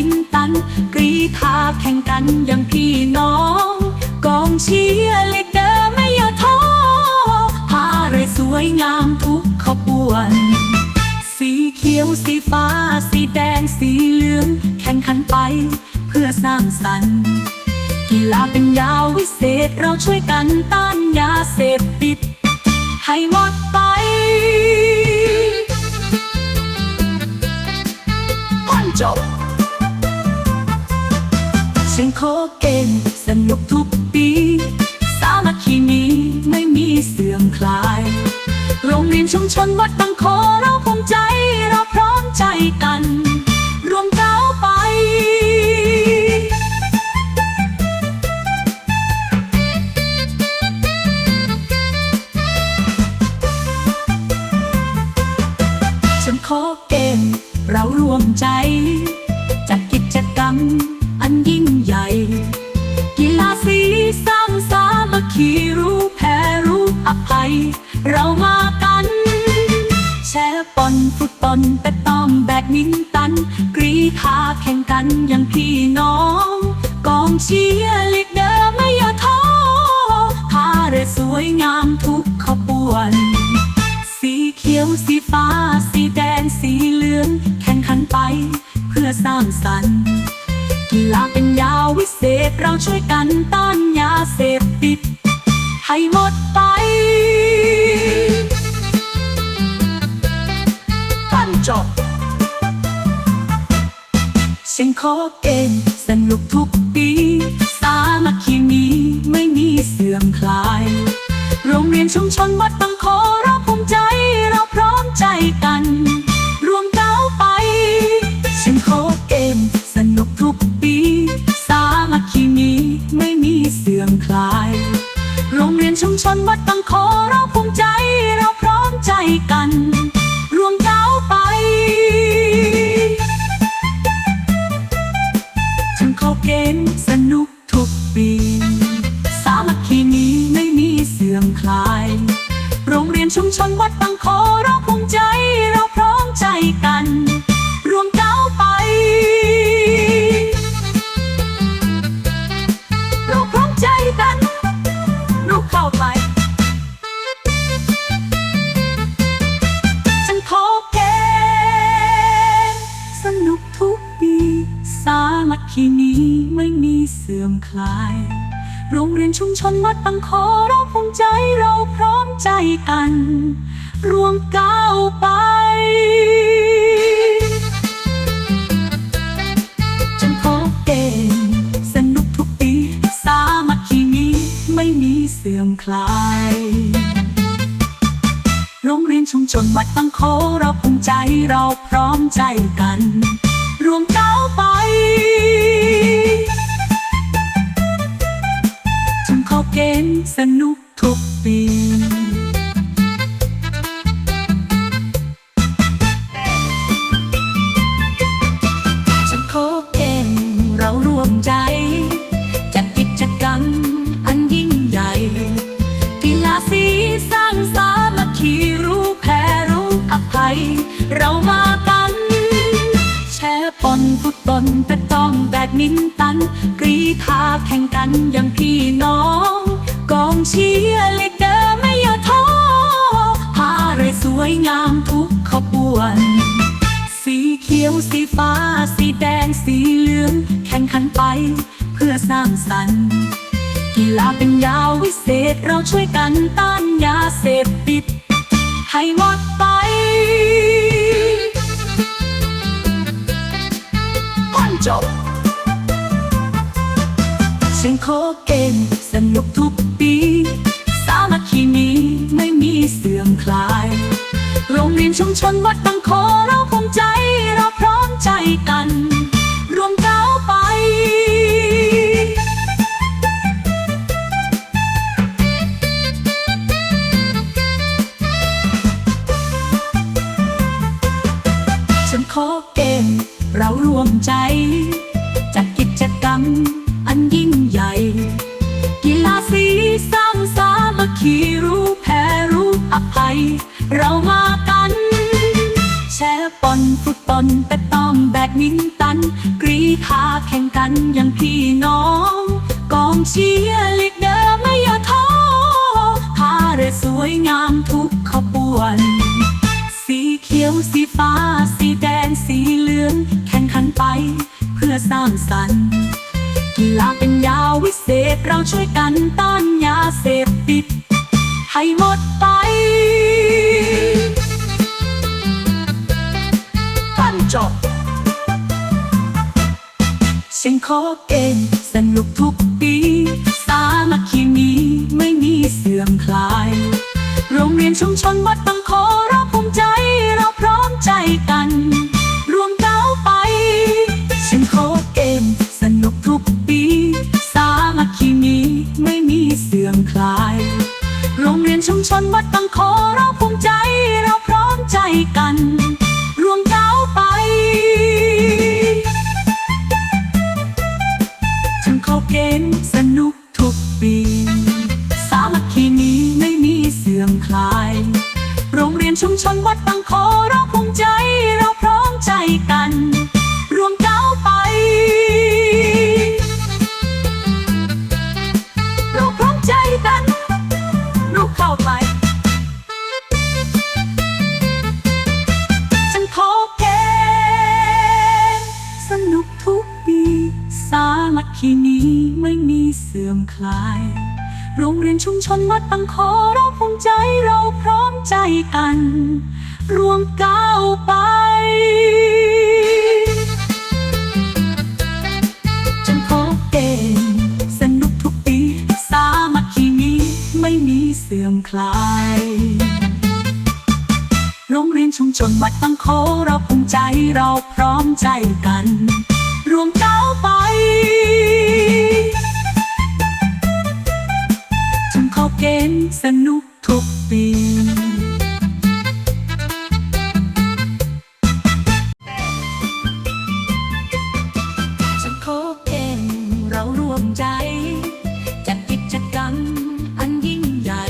องแบดมินตัน กรีธาแข่งกันอย่างพี่น้อง กองเชียร์ลีดเดอร์ไม่ย่อท้อพาเรยสวยงามทุกขบวน สีเขียวสีฟ้า สีแดงสีเหลือง แข่งขันไปเพื่อสร้างสรรค์กีฬาเป็นยาววิเศษเราช่วยกันต้านยาเสพติด ให้หมดไปก่อนจบ เสียงโคเกมสนุกทุกปี สามัคคีนี้ไม่มีเสื่อมคลาย โรงเรียนชุมชนวัด คคีรู้แพ้รู้อภัย เรามากัน แชร์บอลฟุตบอลเปตองแบดมินตัน กรีธาแข่งกันอย่างพี่น้อง กองเชียร์ลีดเดอร์ไม่ย่อท้อพาเรสวยงามทุกขบวน สีเขียวสีฟ้า สีแดงสีเหลือง แข่งขันไปเพื่อสร้างสรรค์กีฬาเป็นยาววิเศษเราช่วยกันต้านยาเสพติด ให้หมดไปก่อนจบเสียงขอเกณฑ์สนุกทุก กัน ชุมชนวัดบางโคเราภูมิใจเราพร้อมใจกัน รวมก้าวไปฉันขอเกณฑ์สนุกทุกปี สามัคคีนี้ไม่มีเสื่อมคลาย โรงเรียนชุมชนวัดบางโคเราภูมิใจเราพร้อมใจกัน ทุกขบวน สีเขียวสีฟ้า สีแดงสีเหลือง แข่งขันไปเพื่อสร้างสรรค์กีฬาเป็นยาววิเศษเราช่วยกันต้านยาเสพติด ให้หมดไปก่อนจบเสียงโคเกมสนุกทุกปี สามัคคีนี้ไม่มีเสื่อมคลาย โรงเรียนชุมชนวัดบางโคเราภูมิใจเราพร้อมใจกัน รวมก้าวไป ฉันขอเกมเรารวมใจ อมแบดมินตัน กรีธาแข่งกันอย่างพี่น้อง กองเชียร์ลีดเดอร์ไม่ย่อท้อพาเรสวยงามทุกขบวน สีเขียวสีฟ้า สีแดงสีเหลือง แข่งขันไปเพื่อสร้างสรรค์กีฬาเป็นยาวิเศษเราช่วยกันต้านยาเสพติดให้หมดไป เสียงโคเกนสนุกทุกปี สามัคคีมีไม่มีเสื่อมคลาย โรงเรียนชุมชนวัดบางโคเราภูมิใจ เราพร้อมใจกัน เกมสนุกทุกปี สื่อมคลาย โรงเรียนชุมชนวัดบางโคเราภูมิใจเราพร้อมใจกัน รวมก้าวไปฉันขอเกณฑ์สนุกทุกปี สามัคคีนี้ไม่มีเสื่อมคลาย โรงเรียนชุมชนวัดบางโคเราภูมิใจเราพร้อมใจกัน รวมก้าวไป เกณฑ์สนุกทุกปีฉันขอเกณฑ์เราร่วมใจ จัดกิจกรรมอันยิ่งใหญ่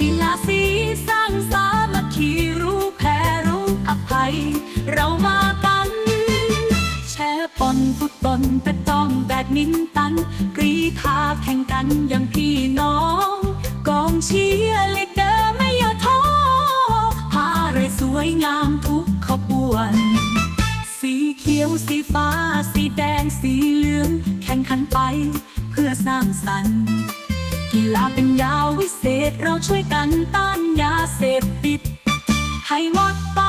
กีฬาสีสร้างสามัคคีรู้แพ้รู้อภัย เรามา ฟุตบอลเปตองแบดมินตัน กรีธาแข่งกันอย่างพี่น้อง กองเชียร์ลีดเดอร์ไม่ย่อท้อพาเรสวยงามทุกขบวน สีเขียวสีฟ้า สีแดงสีเหลือง แข่งขันไปเพื่อสร้างสรรค์กีฬาเป็นยาวิเศษเราช่วยกันต้านยาเสพติด ให้หมดไป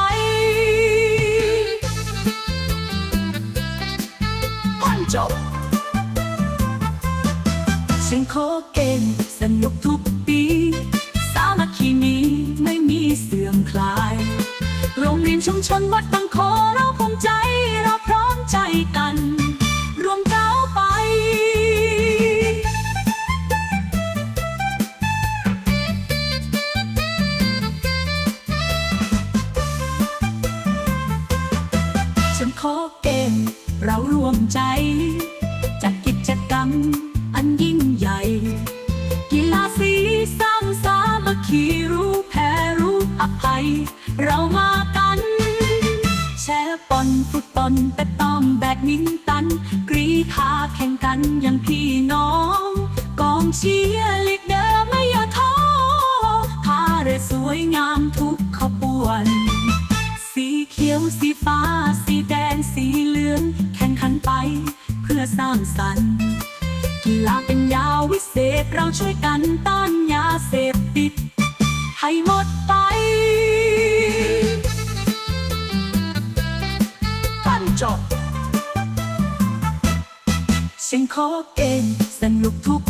จบเสียงโคเกนสนุกทุกปี สามัคคีนี้ไม่มีเสื่อมคลาย โรงเรียนชุมชนวัดบางโคเราภูมิใจเราพร้อมใจกัน วยงามทุกขบวน สีเขียวสีฟ้า สีแดงสีเหลืองแข่งขันไปเพื่อสร้างสรรค์กีฬาเป็นยาวิเศษเราช่วยกันต้านยาเสพติด ให้หมดไปปันจบเสียงโคเกนสนุกทุก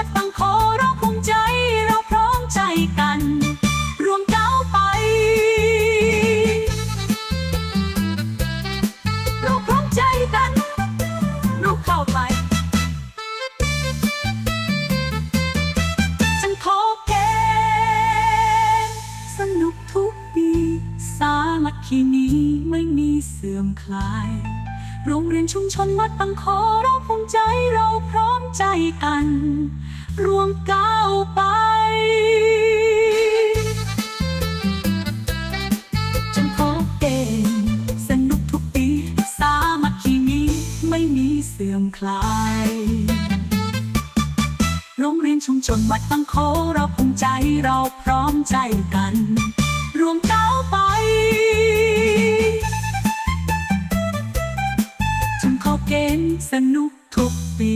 วัดบางโคเราภูมิใจเราพร้อมใจกัน รวมก้าวไป เราพร้อมใจกันเราเข้าไปฉันขอเกณฑ์สนุกทุกปี สามัคคีนี้ไม่มีเสื่อมคลาย โรงเรียนชุมชนวัดบางโคเราภูมิใจเราพร้อมใจกัน รวมก้าวไปฉันขอเกณฑ์สนุกทุกปี สามัคคีนี้ไม่มีเสื่อมคลาย โรงเรียนชุมชนวัดบางโคเราภูมิใจเราพร้อมใจกัน รวมก้าวไป เกมสนุกทุกปี